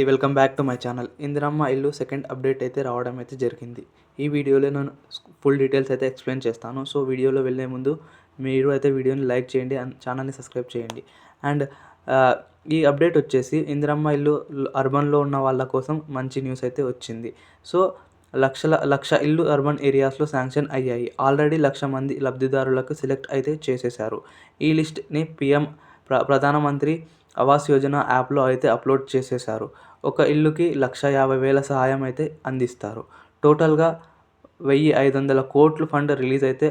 అండి welcome back to my channel. Indiramma ఇల్లు second update అయితే రావడం అయితే జరిగింది. ఈ వీడియోలో నేను ఫుల్ డీటెయిల్స్ అయితే ఎక్స్ప్లెయిన్ చేస్తాను. సో వీడియోలో వెళ్ళే ముందు మీరు అయితే వీడియోని లైక్ చేయండి అండ్ ఛానల్ని సబ్స్క్రైబ్ చేయండి. అండ్ ఈ అప్డేట్ వచ్చేసి ఇందిరమ్మ ఇల్లు అర్బన్లో ఉన్న వాళ్ళ కోసం మంచి న్యూస్ అయితే వచ్చింది. సో లక్షల లక్ష ఇల్లు అర్బన్ ఏరియాస్లో శాంక్షన్ అయ్యాయి. ఆల్రెడీ లక్ష మంది లబ్ధిదారులకు సెలెక్ట్ అయితే చేసేశారు. ఈ లిస్ట్ని పిఎం ప్ర ప్రధానమంత్రి ఆవాస్ యోజన యాప్లో అయితే అప్లోడ్ చేసేశారు. ఒక ఇల్లుకి లక్ష యాభై వేల సహాయం అయితే అందిస్తారు. టోటల్గా వెయ్యి ఐదు వందల కోట్లు ఫండ్ రిలీజ్ అయితే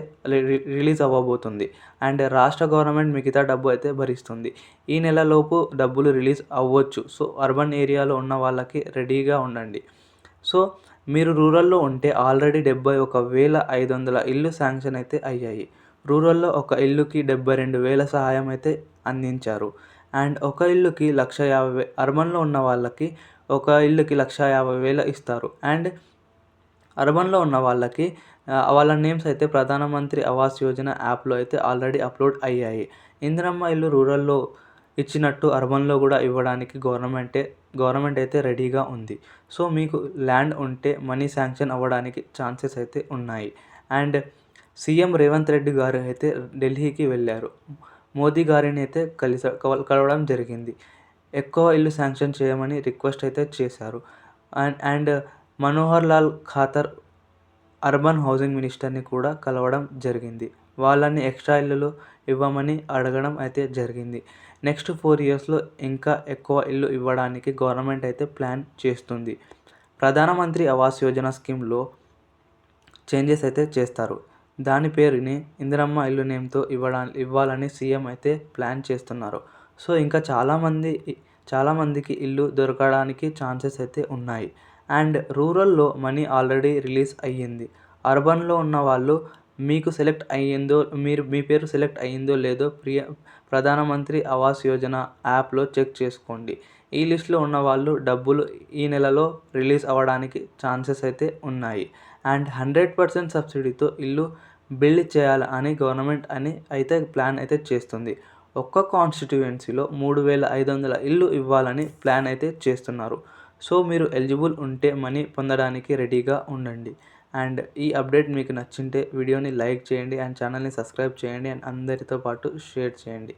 రిలీజ్ అవ్వబోతుంది. అండ్ రాష్ట్ర గవర్నమెంట్ మిగతా డబ్బు అయితే భరిస్తుంది. ఈ నెలలోపు డబ్బులు రిలీజ్ అవ్వచ్చు. సో అర్బన్ ఏరియాలో ఉన్న వాళ్ళకి రెడీగా ఉండండి. సో మీరు రూరల్లో ఉంటే ఆల్రెడీ డెబ్బై ఒక వేల ఐదు వందల ఇల్లు శాంక్షన్ అయితే అయ్యాయి. రూరల్లో ఒక ఇల్లుకి డెబ్బై రెండు వేల సహాయం అయితే అందించారు. అండ్ ఒక ఇల్లుకి లక్ష యాభై వే అర్బన్లో ఉన్న వాళ్ళకి ఒక ఇల్లుకి లక్ష యాభై వేలు ఇస్తారు. అండ్ అర్బన్లో ఉన్న వాళ్ళకి వాళ్ళ నేమ్స్ అయితే ప్రధానమంత్రి ఆవాస్ యోజన యాప్లో అయితే ఆల్రెడీ అప్లోడ్ అయ్యాయి. ఇందిరమ్మ ఇల్లు రూరల్లో ఇచ్చినట్టు అర్బన్లో కూడా ఇవ్వడానికి గవర్నమెంటే గవర్నమెంట్ అయితే రెడీగా ఉంది. సో మీకు ల్యాండ్ ఉంటే మనీ శాంక్షన్ అవ్వడానికి ఛాన్సెస్ అయితే ఉన్నాయి. అండ్ సీఎం రేవంత్ రెడ్డి గారు అయితే ఢిల్లీకి వెళ్ళారు. మోదీ గారిని అయితే కలిస కలవడం జరిగింది. ఎక్కువ ఇల్లు శాంక్షన్ చేయమని రిక్వెస్ట్ అయితే చేశారు. And and Manohar Lal Khattar urban housing మినిస్టర్ని కూడా కలవడం జరిగింది. వాళ్ళని ఎక్స్ట్రా ఇల్లులు ఇవ్వమని అడగడం అయితే జరిగింది. నెక్స్ట్ ఫోర్ ఇయర్స్లో ఇంకా ఎక్కువ ఇల్లు ఇవ్వడానికి గవర్నమెంట్ అయితే ప్లాన్ చేస్తుంది. ప్రధానమంత్రి ఆవాస్ యోజన స్కీమ్లో చేంజెస్ అయితే చేస్తారు. దాని పేరుని ఇందిరమ్మ ఇల్లు నేమ్తో ఇవ్వడా ఇవ్వాలని సీఎం అయితే ప్లాన్ చేస్తున్నారు. సో ఇంకా చాలామంది చాలామందికి ఇల్లు దొరకడానికి ఛాన్సెస్ అయితే ఉన్నాయి. అండ్ రూరల్లో మనీ ఆల్రెడీ రిలీజ్ అయ్యింది. అర్బన్లో ఉన్న వాళ్ళు మీకు సెలెక్ట్ అయ్యిందో మీరు మీ పేరు సెలెక్ట్ అయ్యిందో లేదో ప్రియ ప్రధానమంత్రి ఆవాస్ యోజన యాప్లో చెక్ చేసుకోండి. ఈ లిస్ట్లో ఉన్న వాళ్ళు డబ్బులు ఈ నెలలో రిలీజ్ అవ్వడానికి ఛాన్సెస్ అయితే ఉన్నాయి. అండ్ హండ్రెడ్ పర్సెంట్ సబ్సిడీతో ఇల్లు బిల్డ్ చేయాలి అని గవర్నమెంట్ అని అయితే ప్లాన్ అయితే చేస్తుంది. ఒక్క కాన్స్టిట్యుయెన్సీలో మూడు వేల ఐదు వందల ఇల్లు ఇవ్వాలని ప్లాన్ అయితే చేస్తున్నారు. సో మీరు ఎలిజిబుల్ ఉంటే మనీ పొందడానికి రెడీగా ఉండండి. అండ్ ఈ అప్డేట్ మీకు నచ్చింటే వీడియోని లైక్ చేయండి అండ్ ఛానల్ని సబ్స్క్రైబ్ చేయండి అండ్ అందరితో పాటు షేర్ చేయండి.